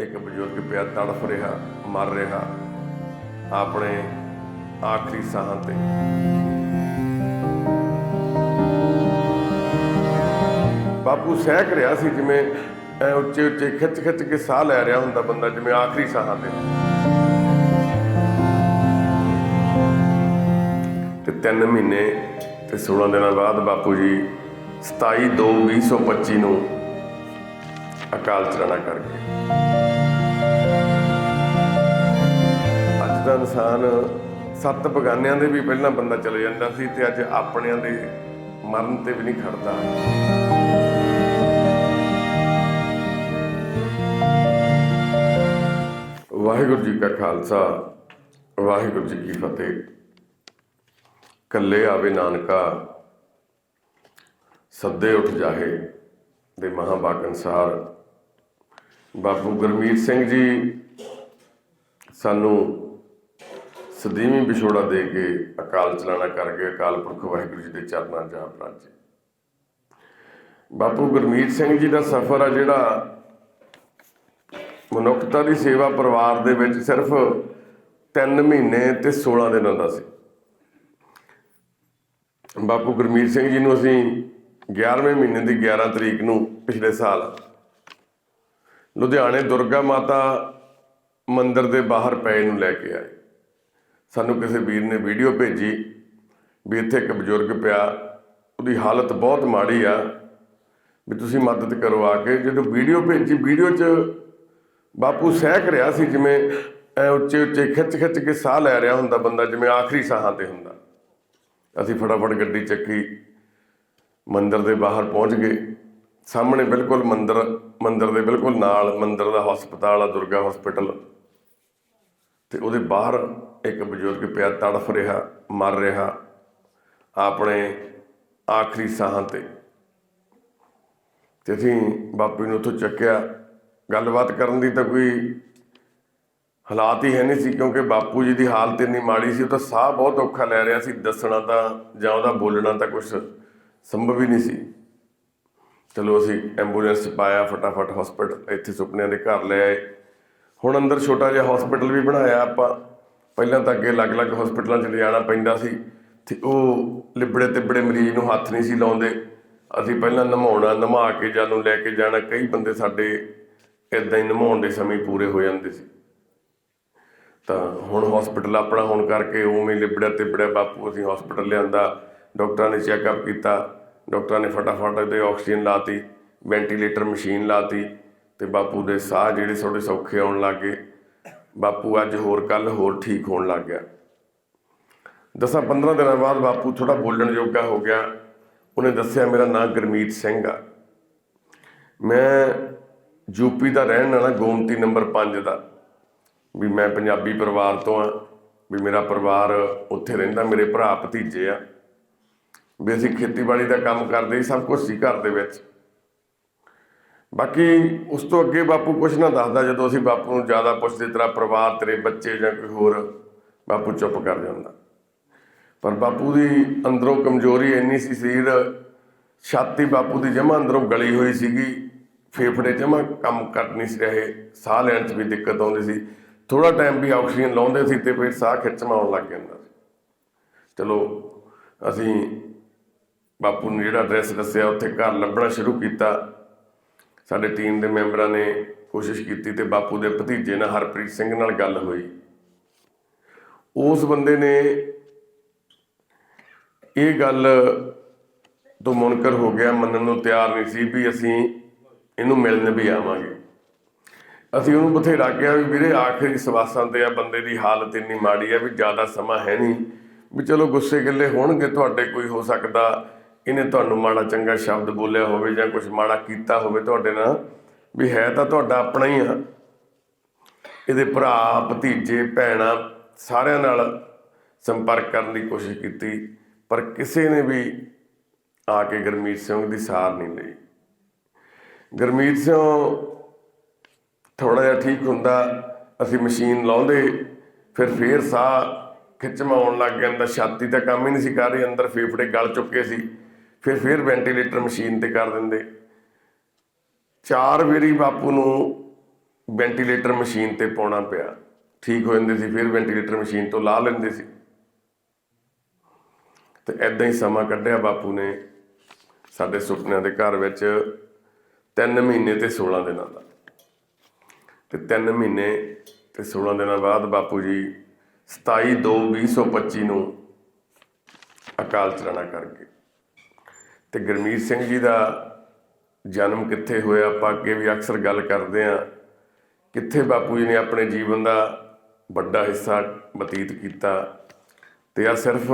ਇੱਕ ਬਜ਼ੁਰਗ ਪਿਆ ਤੜਫ ਰਿਹਾ, ਮਰ ਰਿਹਾ ਆਪਣੇ ਆਖਰੀ ਸਾਹਾਂ ਤੇ। ਬਾਪੂ ਸਹਿਕ ਰਿਹਾ ਸੀ ਜਿਵੇਂ ਐ ਉੱਚੇ ਉੱਚੇ ਖਿੱਚ ਖਿੱਚ ਕੇ ਸਾਹ ਲੈ ਰਿਹਾ ਹੁੰਦਾ ਬੰਦਾ, ਜਿਵੇਂ ਆਖਰੀ ਸਾਹਾਂ ਤੇ। ਤੇ 3 ਮਹੀਨੇ ਤੇ 16 ਦਿਨਾਂ ਬਾਅਦ ਬਾਪੂ ਜੀ 27 2 2025 ਨੂੰ ਅਕਾਲ ਚਲਾਣਾ ਕਰ ਗਏ। ਇਨਸਾਨ ਸੱਤ ਬਗਾਨਿਆਂ ਦੇ ਵੀ ਪਹਿਲਾਂ ਬੰਦਾ ਚਲੇ ਜਾਂਦਾ ਸੀ ਤੇ ਅੱਜ ਆਪਣਿਆਂ ਦੇ ਮਰਨ ਤੇ ਵੀ ਨਹੀਂ ਖੜਦਾ। ਵਾਹਿਗੁਰੂ ਜੀ ਕਾ ਖਾਲਸਾ, ਵਾਹਿਗੁਰੂ ਜੀ ਕੀ ਫਤਿਹ। ਕੱਲੇ ਆਵੇ ਨਾਨਕਾ, ਸੱਦੇ ਉੱਠ ਜਾਹੇ ਦੇ ਮਹਾਂਬਾਗ ਅਨਸਾਰ ਬਾਪੂ ਗੁਰਮੀਤ ਸਿੰਘ ਜੀ ਸਾਨੂੰ ਸਦੀਵੀ ਵਿਛੋੜਾ ਦੇ ਕੇ ਅਕਾਲ ਚਲਾਣਾ ਕਰ ਗਏ, ਅਕਾਲ ਪੁਰਖ ਵਾਹਿਗੁਰੂ ਜੀ ਦੇ ਚਰਨਾਂ 'ਚ ਆਪ ਬਾਪੂ ਗੁਰਮੀਤ ਸਿੰਘ ਜੀ ਦਾ ਸਫ਼ਰ ਆ ਜਿਹੜਾ ਮਨੁੱਖਤਾ ਦੀ ਸੇਵਾ ਪਰਿਵਾਰ ਦੇ ਵਿੱਚ ਸਿਰਫ 3 ਮਹੀਨੇ ਤੇ 16 ਦਿਨਾਂ ਦਾ ਸੀ। ਬਾਪੂ ਗੁਰਮੀਤ ਸਿੰਘ ਜੀ ਨੂੰ ਅਸੀਂ 11ਵੇਂ ਮਹੀਨੇ ਦੀ 11 ਤਰੀਕ ਨੂੰ ਪਿਛਲੇ ਸਾਲ ਲੁਧਿਆਣੇ ਦੁਰਗਾ ਮਾਤਾ ਮੰਦਿਰ ਦੇ ਬਾਹਰ ਪਏ ਨੂੰ ਲੈ ਕੇ ਆਏ। ਸਾਨੂੰ ਕਿਸੇ ਵੀਰ ਨੇ ਵੀਡੀਓ ਭੇਜੀ ਵੀ ਇੱਥੇ ਇੱਕ ਬਜ਼ੁਰਗ ਪਿਆ, ਉਹਦੀ ਹਾਲਤ ਬਹੁਤ ਮਾੜੀ ਆ, ਵੀ ਤੁਸੀਂ ਮਦਦ ਕਰੋ ਆ ਕੇ। ਜਦੋਂ ਵੀਡੀਓ ਭੇਜੀ ਵੀਡੀਓ 'ਚ ਬਾਪੂ ਸਹਿਕ ਰਿਹਾ ਸੀ, ਜਿਵੇਂ ਐ ਉੱਚੇ ਉੱਚੇ ਖਿੱਚ ਖਿੱਚ ਕੇ ਸਾਹ ਲੈ ਰਿਹਾ ਹੁੰਦਾ ਬੰਦਾ, ਜਿਵੇਂ ਆਖਰੀ ਸਾਹਾਂ ਤੇ ਹੁੰਦਾ। ਅਸੀਂ ਫਟਾਫਟ ਗੱਡੀ ਚੱਕੀ, ਮੰਦਰ ਦੇ ਬਾਹਰ ਪਹੁੰਚ ਗਏ। ਸਾਹਮਣੇ ਬਿਲਕੁਲ ਮੰਦਰ ਮੰਦਰ ਦੇ ਬਿਲਕੁਲ ਨਾਲ ਮੰਦਰ ਦਾ ਹਸਪਤਾਲ ਆ, ਦੁਰਗਾ ਹਸਪੀਟਲ ਤੇ ਉਹਦੇ ਬਾਹਰ ਇੱਕ ਬਜ਼ੁਰਗ ਪਿਆ ਤੜਫ ਰਿਹਾ, ਮਰ ਰਿਹਾ ਆਪਣੇ ਆਖਰੀ ਸਾਹਾਂ ਤੇ। ਤੇ ਅਸੀਂ ਬਾਪੂ ਨੂੰ ਉੱਥੋਂ ਚੱਕਿਆ। ਗੱਲਬਾਤ ਕਰਨ ਦੀ ਤਾਂ ਕੋਈ ਹਾਲਾਤ ਹੀ ਹੈ ਨਹੀਂ ਸੀ, ਕਿਉਂਕਿ ਬਾਪੂ ਜੀ ਦੀ ਹਾਲਤ ਇੰਨੀ ਮਾੜੀ ਸੀ, ਉਹ ਤਾਂ ਸਾਹ ਬਹੁਤ ਔਖਾ ਲੈ ਰਿਹਾ ਸੀ। ਦੱਸਣਾ ਤਾਂ ਜਾਂ ਉਹਦਾ ਬੋਲਣਾ ਤਾਂ ਕੁਝ ਸੰਭਵ ਹੀ ਨਹੀਂ ਸੀ। ਚਲੋ ਅਸੀਂ ਐਂਬੂਲੈਂਸ 'ਚ ਪਾਇਆ ਫਟਾਫਟ ਹਸਪੀਟਲ ਇੱਥੇ ਸੁਪਨਿਆਂ ਦੇ ਘਰ ਲੈ ਆਏ। ਹੁਣ ਅੰਦਰ ਛੋਟਾ ਜਿਹਾ ਹਸਪੀਟਲ ਵੀ ਬਣਾਇਆ ਆਪਾਂ। ਪਹਿਲਾਂ ਤਾਂ ਅੱਗੇ ਅਲੱਗ-ਅਲੱਗ ਹਸਪੀਟਲਾਂ 'ਚ ਲਿਜਾਣਾ ਪੈਂਦਾ ਸੀ। ਤੇ ਉਹ ਲਿਬੜੇ ਤਿਬੜੇ ਮਰੀਜ਼ ਨੂੰ ਹੱਥ ਨਹੀਂ ਸੀ ਲਾਉਂਦੇ। ਅਸੀਂ ਪਹਿਲਾਂ ਨਮਾਉਣਾ, ਨਮਾ ਕੇ ਜਾਨੂੰ ਲੈ ਕੇ ਜਾਣਾ। ਕਈ ਬੰਦੇ ਸਾਡੇ ਇਦਾਂ ਹੀ ਨਮਾਉਣ ਦੇ ਸਮੇਂ ਪੂਰੇ ਹੋ ਜਾਂਦੇ ਸੀ। ਤਾਂ ਹੁਣ ਹਸਪੀਟਲ ਆਪਣਾ ਹੋਣ ਕਰਕੇ ਉਵੇਂ ਹੀ ਲਿਬੜਿਆ ਤਿਬੜਿਆ ਬਾਪੂ ਅਸੀਂ ਹਸਪੀਟਲ ਲਿਆਂਦਾ। ਡਾਕਟਰਾਂ ਨੇ ਚੈੱਕਅਪ ਕੀਤਾ। ਡਾਕਟਰਾਂ ਨੇ ਫਟਾਫਟ ਇਹਦੇ ਆਕਸੀਜਨ ਲਾਤੀ। ਵੈਂਟੀਲੇਟਰ ਮਸ਼ੀਨ ਲਾਤੀ। ਤੇ ਬਾਪੂ ਦੇ ਸਾਹ ਜਿਹੜੇ ਥੋੜੇ ਸੌਖੇ ਆਉਣ ਲੱਗੇ ਬਾਪੂ ਅੱਜ ਹੋਰ ਕੱਲ ਹੋਰ ਠੀਕ ਹੋਣ ਲੱਗ ਗਿਆ। ਦਸਾਂ 15 ਦਿਨਾਂ ਬਾਅਦ ਬਾਪੂ ਥੋੜਾ ਬੋਲਣ ਜੋਗਾ ਹੋ ਗਿਆ। ਉਹਨੇ ਦੱਸਿਆ, ਮੇਰਾ ਨਾਮ ਗੁਰਮੀਤ ਸਿੰਘ ਆ। ਮੈਂ ਯੂਪੀ ਦਾ ਰਹਿਣ ਵਾਲਾ, ਗੋਮਤੀ ਨੰਬਰ 5 ਦਾ। ਵੀ ਮੈਂ ਪੰਜਾਬੀ ਪਰਿਵਾਰ ਤੋਂ ਆ। ਵੀ ਮੇਰਾ ਪਰਿਵਾਰ ਉੱਥੇ ਰਹਿੰਦਾ, ਮੇਰੇ ਭਰਾ ਭਤੀਜੇ ਆ। ਵੀ ਅਸੀਂ ਖੇਤੀਬਾੜੀ ਦਾ ਕੰਮ ਕਰਦੇ ਸੀ, ਸਭ ਕੁਝ ਸੀ ਘਰ ਦੇ ਵਿੱਚ। ਬਾਕੀ ਉਸ ਤੋਂ ਅੱਗੇ ਬਾਪੂ ਕੁਝ ਨਾ ਦੱਸਦਾ, ਜਦੋਂ ਅਸੀਂ ਬਾਪੂ ਨੂੰ ਜ਼ਿਆਦਾ ਪੁੱਛਦੇ, ਤੇਰਾ ਪਰਿਵਾਰ, ਤੇਰੇ ਬੱਚੇ ਜਾਂ ਕੋਈ ਹੋਰ, ਬਾਪੂ ਚੁੱਪ ਕਰ ਜਾਂਦਾ। ਪਰ ਬਾਪੂ ਦੀ ਅੰਦਰੋਂ ਕਮਜ਼ੋਰੀ ਇੰਨੀ ਸੀ ਸਰੀਰ, ਛਾਤੀ ਬਾਪੂ ਦੀ ਜਮਾਂ ਅੰਦਰੋਂ ਗਲੀ ਹੋਈ ਸੀਗੀ। ਫੇਫੜੇ ਜਮਾਂ ਕੰਮ ਕਰ ਨਹੀਂ ਸੀ ਰਹੇ, ਸਾਹ ਲੈਣ 'ਚ ਵੀ ਦਿੱਕਤ ਆਉਂਦੀ ਸੀ। ਥੋੜਾ ਟਾਈਮ ਵੀ ਆਕਸੀਜਨ ਲਾਉਂਦੇ ਸੀ ਤੇ ਫਿਰ ਸਾਹ ਖਿੱਚਵਾਂ ਆਉਣ ਲੱਗ ਜਾਂਦਾ ਸੀ। ਚਲੋ, ਅਸੀਂ ਬਾਪੂ ਨੂੰ ਜਿਹੜਾ ਐਡਰੈਸ ਦੱਸਿਆ, ਉੱਥੇ ਘਰ ਲੱਭਣਾ ਸ਼ੁਰੂ ਕੀਤਾ। ਸਾਡੇ ਟੀਮ ਦੇ ਮੈਂਬਰਾਂ ਨੇ ਕੋਸ਼ਿਸ਼ ਕੀਤੀ ਤੇ ਬਾਪੂ ਦੇ ਭਤੀਜੇ ਨਾਲ ਹਰਪ੍ਰੀਤ ਸਿੰਘ ਨਾਲ ਗੱਲ ਹੋਈ। ਉਸ ਬੰਦੇ ਨੇ ਇਹ ਗੱਲ ਤੋਂ ਮੁਨਕਰ ਹੋ ਗਿਆ, ਮੰਨਣ ਨੂੰ ਤਿਆਰ ਨਹੀਂ ਸੀ ਵੀ ਅਸੀਂ ਇਹਨੂੰ ਮਿਲਣ ਵੀ ਆਵਾਂਗੇ। ਅਸੀਂ ਉਹਨੂੰ ਬਥੇਰਾ ਕਿਹਾ ਵੀ ਵੀਰੇ ਆਖਰੀ ਸਵਾਸਾਂ ਤੇ ਆ, ਬੰਦੇ ਦੀ ਹਾਲਤ ਇੰਨੀ ਮਾੜੀ ਆ ਵੀ ਜ਼ਿਆਦਾ ਸਮਾਂ ਹੈ ਨਹੀਂ। ਵੀ ਚਲੋ ਗੁੱਸੇ ਗੱਲੇ ਹੋਣਗੇ, ਤੁਹਾਡੇ ਕੋਈ ਹੋ ਸਕਦਾ ਇਹਨੇ ਤੁਹਾਨੂੰ ਮਾੜਾ ਚੰਗਾ ਸ਼ਬਦ ਬੋਲਿਆ ਹੋਵੇ ਜਾਂ ਕੁਝ ਮਾੜਾ ਕੀਤਾ ਹੋਵੇ ਤੁਹਾਡੇ ਨਾਲ, ਵੀ ਹੈ ਤਾਂ ਤੁਹਾਡਾ ਆਪਣਾ ਹੀ ਆ। ਇਹਦੇ ਭਰਾ, ਭਤੀਜੇ, ਭੈਣਾਂ ਸਾਰਿਆਂ ਨਾਲ ਸੰਪਰਕ ਕਰਨ ਦੀ ਕੋਸ਼ਿਸ਼ ਕੀਤੀ, ਪਰ ਕਿਸੇ ਨੇ ਵੀ ਆ ਕੇ ਗੁਰਮੀਤ ਸਿੰਘ ਦੀ ਸਾਰ ਨਹੀਂ ਲਈ। ਗੁਰਮੀਤ ਸਿੰਘ ਥੋੜਾ ਜਿਹਾ ਠੀਕ ਹੁੰਦਾ, ਅਸੀਂ ਮਸ਼ੀਨ ਲਾਉਂਦੇ, ਫਿਰ ਫੇਰ ਸਾਹ ਖਿੱਚਵਾਂ ਆਉਣ ਲੱਗ ਗਿਆ ਛਾਤੀ ਦਾ ਕੰਮ ਹੀ ਨਹੀਂ ਸੀ ਕਰ ਰਹੀ, ਅੰਦਰ ਫੇਫੜੇ ਗਲ ਚੁੱਕੇ ਸੀ। ਫਿਰ ਫਿਰ ਵੈਂਟੀਲੇਟਰ ਮਸ਼ੀਨ ਤੇ ਕਰ ਦਿੰਦੇ। ਚਾਰ ਵਾਰੀ ਬਾਪੂ ਨੂੰ ਵੈਂਟੀਲੇਟਰ ਮਸ਼ੀਨ ਤੇ ਪਾਉਣਾ ਪਿਆ। ਠੀਕ ਹੋ ਜਾਂਦੇ ਸੀ, ਫਿਰ ਵੈਂਟੀਲੇਟਰ ਮਸ਼ੀਨ ਤੋਂ ਲਾ ਲੈਂਦੇ ਸੀ। ਤੇ ਐਦਾਂ ਹੀ ਸਮਾਂ ਕੱਢਿਆ ਬਾਪੂ ਨੇ ਸਾਡੇ ਸੁਪਨਿਆਂ ਦੇ ਘਰ ਵਿੱਚ 3 ਮਹੀਨੇ ਤੇ 16 ਦਿਨਾਂ ਦਾ। ਤੇ 3 ਮਹੀਨੇ ਤੇ 16 ਦਿਨਾਂ ਬਾਅਦ ਬਾਪੂ ਜੀ 27 2 2025 ਨੂੰ ਅਕਾਲ ਚਲਾਣਾ ਕਰ ਗਏ। ਤੇ ਗੁਰਮੀਤ ਸਿੰਘ ਜੀ ਦਾ ਜਨਮ ਕਿੱਥੇ ਹੋਇਆ? ਆਪਾਂ ਅੱਗੇ ਵੀ ਅਕਸਰ ਗੱਲ ਕਰਦੇ ਆ ਕਿੱਥੇ ਬਾਪੂ ਜੀ ਨੇ ਆਪਣੇ ਜੀਵਨ ਦਾ ਵੱਡਾ ਹਿੱਸਾ ਬਤੀਤ ਕੀਤਾ? ਤੇ ਆ ਸਿਰਫ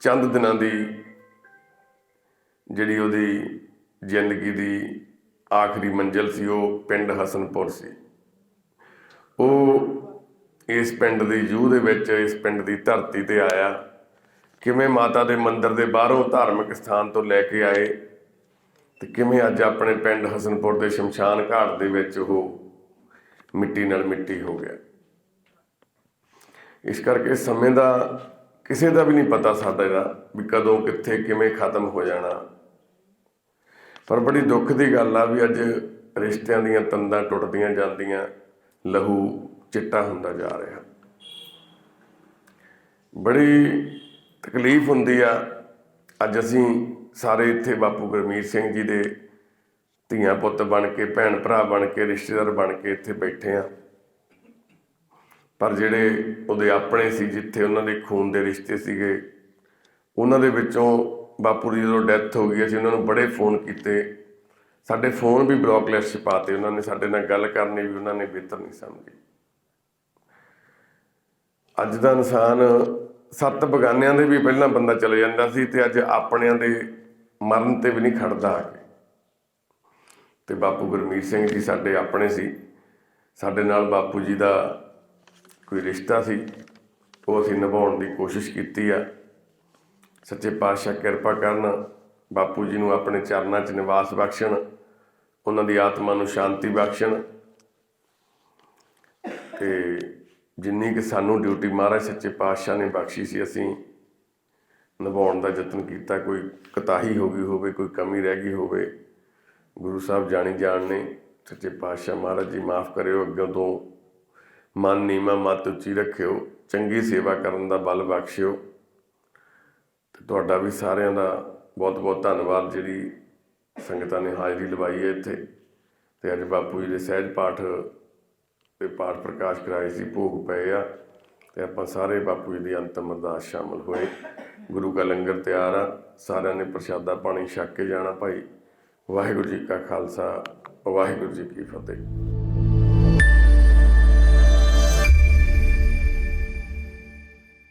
ਚੰਦ ਦਿਨਾਂ ਦੀ ਜਿਹੜੀ ਉਹਦੀ ਜ਼ਿੰਦਗੀ ਦੀ ਆਖਰੀ ਮੰਜ਼ਿਲ ਸੀ, ਉਹ ਪਿੰਡ ਹਸਨਪੁਰ ਸੀ। ਉਹ ਇਸ ਪਿੰਡ ਦੀ ਜੂਹ ਦੇ ਵਿੱਚ, ਇਸ ਪਿੰਡ ਦੀ ਧਰਤੀ ਤੇ ਆਇਆ। ਕਿਵੇਂ ਮਾਤਾ ਦੇ ਮੰਦਿਰ ਦੇ ਬਾਹਰੋਂ ਧਾਰਮਿਕ ਸਥਾਨ ਤੋਂ ਲੈ ਕੇ ਆਏ ਤੇ ਕਿਵੇਂ ਅੱਜ ਆਪਣੇ ਪਿੰਡ ਹਸਨਪੁਰ ਦੇ ਸ਼ਮਸ਼ਾਨ ਘਾਟ ਦੇ ਵਿੱਚ ਉਹ ਮਿੱਟੀ ਨਾਲ ਮਿੱਟੀ ਹੋ ਗਿਆ? ਇਸ ਕਰਕੇ ਸਮੇਂ ਦਾ ਕਿਸੇ ਦਾ ਵੀ ਨਹੀਂ ਪਤਾ ਸਾਡਾ ਇਹਦਾ ਵੀ ਕਦੋਂ, ਕਿੱਥੇ, ਕਿਵੇਂ ਖਤਮ ਹੋ ਜਾਣਾ। ਪਰ ਬੜੀ ਦੁੱਖ ਦੀ ਗੱਲ ਆ ਵੀ ਅੱਜ ਰਿਸ਼ਤਿਆਂ ਦੀਆਂ ਤੰਦਾਂ ਟੁੱਟਦੀਆਂ ਜਾਂਦੀਆਂ, ਲਹੂ ਚਿੱਟਾ ਹੁੰਦਾ ਜਾ ਰਿਹਾ। ਬੜੀ ਤਕਲੀਫ ਹੁੰਦੀ ਆ। ਅੱਜ ਅਸੀਂ ਸਾਰੇ ਇੱਥੇ ਬਾਪੂ ਗੁਰਮੀਤ ਸਿੰਘ ਜੀ ਦੇ ਧੀਆਂ ਪੁੱਤ ਬਣ ਕੇ, ਭੈਣ ਭਰਾ ਬਣ ਕੇ, ਰਿਸ਼ਤੇਦਾਰ ਬਣ ਕੇ ਇੱਥੇ ਬੈਠੇ ਆ। ਪਰ ਜਿਹੜੇ ਉਹਦੇ ਆਪਣੇ ਸੀ, ਜਿੱਥੇ ਉਹਨਾਂ ਦੇ ਖੂਨ ਦੇ ਰਿਸ਼ਤੇ ਸੀਗੇ, ਉਹਨਾਂ ਦੇ ਵਿੱਚੋਂ ਬਾਪੂ ਦੀ ਜਦੋਂ ਡੈਥ ਹੋ ਗਈ, ਅਸੀਂ ਉਹਨਾਂ ਨੂੰ ਬੜੇ ਫੋਨ ਕੀਤੇ। ਸਾਡੇ ਫੋਨ ਵੀ ਬਲੌਕ ਲਿਸਟ 'ਚ ਪਾਤੇ ਉਹਨਾਂ ਨੇ ਸਾਡੇ ਨਾਲ ਗੱਲ ਕਰਨੀ ਵੀ ਉਹਨਾਂ ਨੇ ਬਿਹਤਰ ਨਹੀਂ ਸਮਝੀ। ਅੱਜ ਦਾ ਇਨਸਾਨ ਸੱਤ ਬਗਾਨਿਆਂ ਦੇ ਵੀ ਪਹਿਲਾਂ ਬੰਦਾ ਚਲੇ ਜਾਂਦਾ ਸੀ ਤੇ ਅੱਜ ਆਪਣਿਆਂ ਦੇ ਮਰਨ ਤੇ ਵੀ ਨਹੀਂ ਖੜਦਾ ਆ ਕੇ ਤੇ ਬਾਪੂ ਗੁਰਮੀਤ ਸਿੰਘ ਜੀ ਸਾਡੇ ਆਪਣੇ ਸੀ। ਸਾਡੇ ਨਾਲ ਬਾਪੂ ਜੀ ਦਾ ਕੋਈ ਰਿਸ਼ਤਾ ਸੀ। ਉਹ ਅਸੀਂ ਨਿਭਾਉਣ ਦੀ ਕੋਸ਼ਿਸ਼ ਕੀਤੀ ਆ। ਸੱਚੇ ਪਾਤਸ਼ਾਹ ਕਿਰਪਾ ਕਰਨ ਬਾਪੂ ਜੀ ਨੂੰ ਆਪਣੇ ਚਰਨਾਂ 'ਚ ਨਿਵਾਸ ਬਖਸ਼ਣ, ਉਹਨਾਂ ਦੀ ਆਤਮਾ ਨੂੰ ਸ਼ਾਂਤੀ ਬਖਸ਼ਣ। ਤੇ ਜਿੰਨੀ ਕਿ ਸਾਨੂੰ ਡਿਊਟੀ ਮਹਾਰਾਜ ਸੱਚੇ ਪਾਤਸ਼ਾਹ ਨੇ ਬਖਸ਼ੀ ਸੀ, ਅਸੀਂ ਨਿਭਾਉਣ ਦਾ ਯਤਨ ਕੀਤਾ। ਕੋਈ ਕਤਾਹੀ ਹੋ ਗਈ ਹੋਵੇ, ਕੋਈ ਕਮੀ ਰਹਿ ਗਈ ਹੋਵੇ, ਗੁਰੂ ਸਾਹਿਬ ਜਾਣੀ ਜਾਣ ਨੇ। ਸੱਚੇ ਪਾਤਸ਼ਾਹ ਮਹਾਰਾਜ ਜੀ ਮਾਫ ਕਰਿਓ, ਅੱਗੇ ਤੋਂ ਮਨ ਨੀਮਾ ਮਤ ਉੱਚੀ ਰੱਖਿਓ, ਚੰਗੀ ਸੇਵਾ ਕਰਨ ਦਾ ਬਲ ਬਖਸ਼ਿਓ। ਤੇ ਤੁਹਾਡਾ ਵੀ ਸਾਰਿਆਂ ਦਾ ਬਹੁਤ ਬਹੁਤ ਧੰਨਵਾਦ, ਜਿਹੜੀ ਸੰਗਤਾਂ ਨੇ ਹਾਜ਼ਰੀ ਲਵਾਈ ਹੈ ਇੱਥੇ। ਤੇ ਅੱਜ ਬਾਪੂ ਜੀ ਦੇ ਸਹਿਜ ਪਾਠ ਤੇ ਪਾਠ ਪ੍ਰਕਾਸ਼ ਕਰਾਏ ਸੀ, ਭੋਗ ਪਏ ਆ ਤੇ ਆਪਾਂ ਸਾਰੇ ਬਾਪੂ ਜੀ ਦੀ ਅੰਤਮ ਅਰਦਾਸ ਸ਼ਾਮਲ ਹੋਏ। ਗੁਰੂ ਕਾ ਲੰਗਰ ਤਿਆਰ ਆ, ਸਾਰਿਆਂ ਨੇ ਪ੍ਰਸ਼ਾਦਾ ਪਾਣੀ ਛਕ ਕੇ ਜਾਣਾ ਭਾਈ। ਵਾਹਿਗੁਰੂ ਜੀ ਕਾ ਖਾਲਸਾ, ਵਾਹਿਗੁਰੂ ਜੀ ਕੀ ਫਤਿਹ।